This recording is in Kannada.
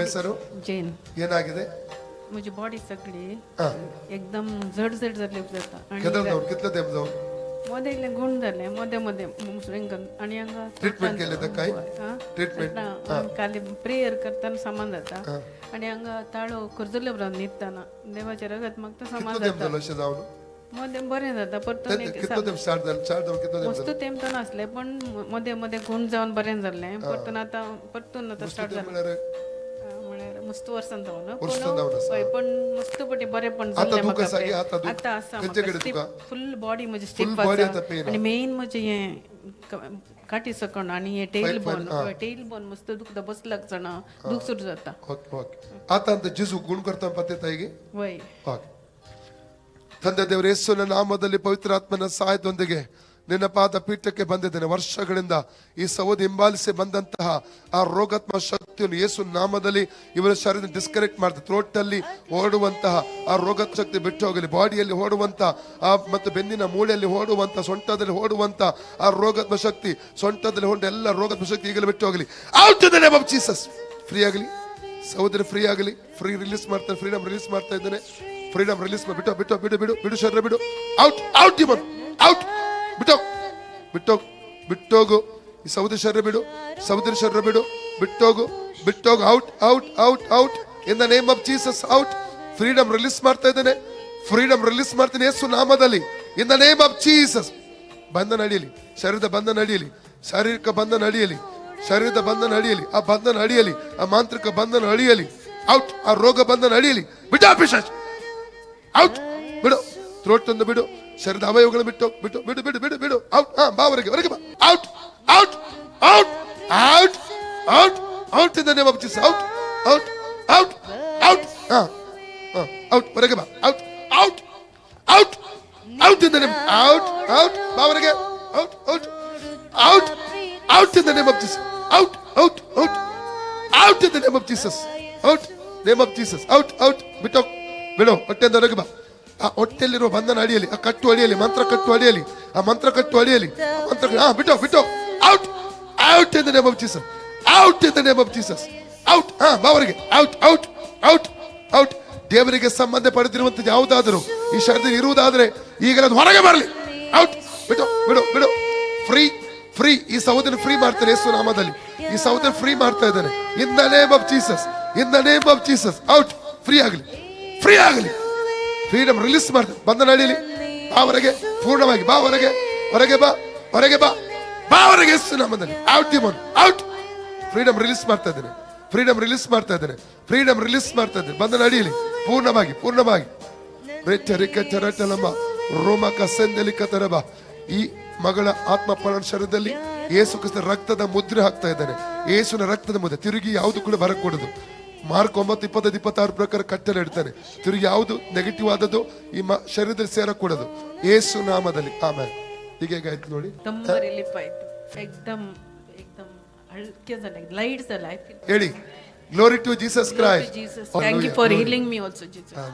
ಹೆಸರು जैन ಏನಾಗಿದೆ माझी बॉडी सगळी हा एकदम जड जड झाली जाता आणि केदर जाऊन कितलं तेम जाऊन मध्ये इले गुण झाले मध्ये मध्ये मुसलिंगन आणि हांगा ट्रीटमेंट केले तर काय हा? ट्रीटमेंट ना, खाली प्रेयर करताना समान जाता हा. आणि हांगा ताळो कर्जले बरोबर न्हिदताना देवाच्या रगत मग तर समान कितलं तेम जाता झालं अशें जाऊन मध्ये बरें जाता परतून एक कितलं तेम स्टार्ट झालं स्टार्ट जाऊन कितलं तेम वस्तू तेमतो नासले पण मध्ये मध्ये गुण जावन बरें जाल्लें परतून आतां परतून आतां स्टार्ट झालं जालें म्हळ्यार हा, म्हळ्यार मस्त वर्सान जावन वर्सान जावन आसा. हय पण मस्त पटी बरें पण आता जाल्लें तू म्हाका कसा ते. गे? आता तू आतां आसा खंयचे कडेन तुका? फुल बॉडी म्हजी Full स्टीफ body आसा आतां pain आणि मेन म्हणजे हे क- काटी सकण आणि हे टेल बोन टेल बोन मस्त दुखता बसलाक जाणा दुख सुरू जाता ಓಕೆ ಓಕೆ ಆತ ಅಂತ ಜಿಸು ಗುಣ ಕೊಡ್ತಾನೆ ಪತ್ತೆ ತಾಯಿಗೆ वय ಓಕೆ ತಂದೆ ದೇವರ ಯೇಸುವಿನ ನಾಮದಲ್ಲಿ ಪವಿತ್ರಾತ್ಮನ ಸಹಾಯದೊಂದಿಗೆ ನಿನ್ನ ಪಾದ ಪೀಠಕ್ಕೆ ಬಂದಿದ್ದೇನೆ ವರ್ಷಗಳಿಂದ ಈ ಸೌದಿ ಹಿಂಬಾಲಿಸಿ ಬಂದಂತಹ ಆ ರೋಗಾತ್ಮ ಶಕ್ತಿಯನ್ನು ಯೇಸು ನಾಮದಲ್ಲಿ ಇವರ ಶರೀರ ಡಿಸ್ಕನೆಕ್ಟ್ ಮಾಡಿದೆ ಥ್ರೋಟ್ ಅಲ್ಲಿ ಓಡುವಂತಹ ಆ ರೋಗಾತ್ಮ ಶಕ್ತಿ ಬಿಟ್ಟು ಹೋಗಲಿ ಬಾಡಿಯಲ್ಲಿ ಓಡುವಂತ ಆ ಮತ್ತು ಬೆನ್ನಿನ ಮೂಳೆಯಲ್ಲಿ ಓಡುವಂತ ಸೊಂಟದಲ್ಲಿ ಓಡುವಂತ ಆ ರೋಗಾತ್ಮ ಶಕ್ತಿ ಸೊಂಟದಲ್ಲಿ ಹೊಂಡ ಎಲ್ಲ ರೋಗಾತ್ಮ ಶಕ್ತಿ ಈಗಲೇ ಬಿಟ್ಟು ಹೋಗಲಿ ಆಫ್ ಜೀಸಸ್ ಫ್ರೀ ಆಗಲಿ ಸಹೋದರಿ ಫ್ರೀ ಆಗಲಿ ಫ್ರೀ ರಿಲೀಸ್ ಮಾಡ್ತಾರೆ ಫ್ರೀಡಮ್ ರಿಲೀಸ್ ಮಾಡ್ತಾ ಇದ್ದಾನೆ ಫ್ರೀಡಮ್ ರಿಲೀಸ್ ಬಿಟ್ಟು ಬಿಟ್ಟು ಬಿಡು ಬಿಡು ಬಿಡು ಶರೀರ ಬಿಡು ಔಟ್ ಔಟ್ ಔಟ್ ಬಿಟ್ಟೋಗ್ ಬಿಟ್ಟೋಗ್ ಬಿಟ್ಟೋಗು ಈ ಸಮುದ್ರ ಶರೀರ ಬಿಡು. ಸಮುದ್ರ ಶರೀರ ಬಿಡು. ಬಿಟ್ಟೋಗು ಬಿಟ್ಟೋಗು out out out out in the name of Jesus out freedom release ಮಾಡ್ತಾ ಇದ್ದೇನೆ. ಫ್ರೀಡಮ್ ರಿಲೀಸ್ ಮಾಡ್ತೀನಿ ಯೇಸು ನಾಮದಲ್ಲಿ. In the name of Jesus ಬಂಧನ ಅಡಿಯಲಿ ಶರೀರದ ಬಂಧನ ಅಡಿಯಲಿ ಶಾರೀರಿಕ ಬಂಧನ ಅಡಿಯಲಿ ಶರೀರದ ಬಂಧನ ಅಡಿಯಲಿ ಆ ಬಂಧನ ಅಡಿಯಲಿ ಆ ಮಾಂತ್ರಿಕ ಬಂಧನ ಅಡಿಯಲಿ ಔಟ್ ಆ ರೋಗ ಬಂಧನ ಅಡಿಯಲಿ ಬಿಟ್ಟ ಔಟ್ ಬಿಡು ಥ್ರೋಟ್ ತಂದು ಬಿಡು ಶರೀರದ ಅವಯವಗಳು ಬಿಟ್ಟು ಬಿಟ್ಟು ಬಿಡು ಬಿಡು ಬಿಡು ಬಿಡು ಔಟ್ ಹಾ ಬಾ ಹೊರಗೆ ಹೊರಗೆ ಬಾ out out out out out out in the name of Jesus out out out out ಹಾ ಹಾ ಔಟ್ ಹೊರಗೆ ಬಾ out out out out in the name out out ಬಾ ಹೊರಗೆ out out out out in the name of Jesus out out out out in the name of Jesus out name of Jesus out out ಬಿಟ್ಟು ಬಿಡು ಹೊಟ್ಟೆಯಿಂದ ಹೊರಗೆ ಬಾ ಆ ಹೊಟ್ಟೆಯಲ್ಲಿರುವ ಬಂಧನ ಅಡಿಯಲ್ಲಿ ಆ ಕಟ್ಟು ಅಡಿಯಲ್ಲಿ ಮಂತ್ರ ಕಟ್ಟು ಅಡಿಯಲಿ ಆ ಮಂತ್ರ ಕಟ್ಟು ಅಡಿಯಲ್ಲಿ ಮಂತ್ರ ಹಾ ಬಿಟ್ಟು ಬಿಟ್ಟು out out in the name of Jesus out in the name of Jesus out ಹಾ, ಬಾವರಿಗೆ. ಔಟ್ ಔಟ್ ಔಟ್ ಔಟ್ ದೇವರಿಗೆ ಸಂಬಂಧ ಪಡೆದಿರುವಂತದ್ದು ಯಾವುದಾದರೂ ಈ ಶರೀರದಲ್ಲಿ ಇರುವುದಾದ್ರೆ ಈಗ ಅದು ಹೊರಗೆ ಬರಲಿ. ಔಟ್ ಬಿಡು ಬಿಡು ಬಿಡು. ಫ್ರೀ ಫ್ರೀ ಈ ಸಹೋದರ ಫ್ರೀ ಮಾಡ್ತಾರೆ ಯೇಸು ನಾಮದಲ್ಲಿ. ಈ ಸಹೋದರ ಫ್ರೀ ಮಾಡ್ತಾ ಇದ್ದಾರೆ in the name of Jesus in the name of Jesus out free ಆಗಲಿ. ಫ್ರೀ ಆಗಲಿ. ಫ್ರೀಡಮ್ ರಿಲೀಸ್ ಮಾಡ್ತಾರೆ ಬಂದ ನಡೀಲಿ. ಬಾ ಹೊರಗೆ, ಪೂರ್ಣವಾಗಿ ಬಾ ಹೊರಗೆ ಹೊರಗೆ ಬಾ ಹೊರಗೆ ಬಾ ಬಾ ಹೊರಗೆ ಯೇಸು ನಾಮದಲ್ಲಿ. Out demon out freedom release ಮಾಡ್ತಾ ಇದ್ದೇನೆ. ಫ್ರೀಡಮ್ ರಿಲೀಸ್ ಮಾಡ್ತಾ ಇದ್ದೇನೆ. ಫ್ರೀಡಮ್ ರಿಲೀಸ್ ಮಾಡ್ತಾ ಇದ್ದೇನೆ. ಬಂದ ನಡೀಲಿ. ಪೂರ್ಣವಾಗಿ ಪೂರ್ಣವಾಗಿ. ರೆಚ್ಚರಿಕೆ ಚರಟಲಂಬ ರೋಮಕ ಸೆಂದಲಿಕ ತರಬ ಈ ಮಗಳ ಆತ್ಮ ಶರದಲ್ಲಿ ಯೇಸು ಕ್ರಿಸ್ತ ರಕ್ತದ ಮುದ್ರೆ ಹಾಕ್ತಾ ಇದ್ದಾನೆ. ಯೇಸುನ ರಕ್ತದ ಮುದ್ರೆ ತಿರುಗಿ ಯಾವುದು ಕೂಡ ಬರಕೂಡದು. ಮಾರ್ಕ್ ಒಂಬತ್ತು ಇಪ್ಪತ್ತೈದು ಇಪ್ಪತ್ತಾರು ಪ್ರಕಾರ ಕಟ್ಟಲೆ ಇಡ್ತಾನೆ ತಿರುಗಿ ಯಾವುದು? ನೆಗೆಟಿವ್ ಆದದ್ದು ಈ ಮ ಶರೀರದಲ್ಲಿ ಸೇರಕೂಡದು. ಏಸು ನಾಮದಲ್ಲಿ. ಆಮೇಲೆ. ಈಗ ಹೇಗಾಯ್ತು ನೋಡಿ. ಹೇಳಿ. Glory to Jesus Christ Jesus thank you for healing me also Jesus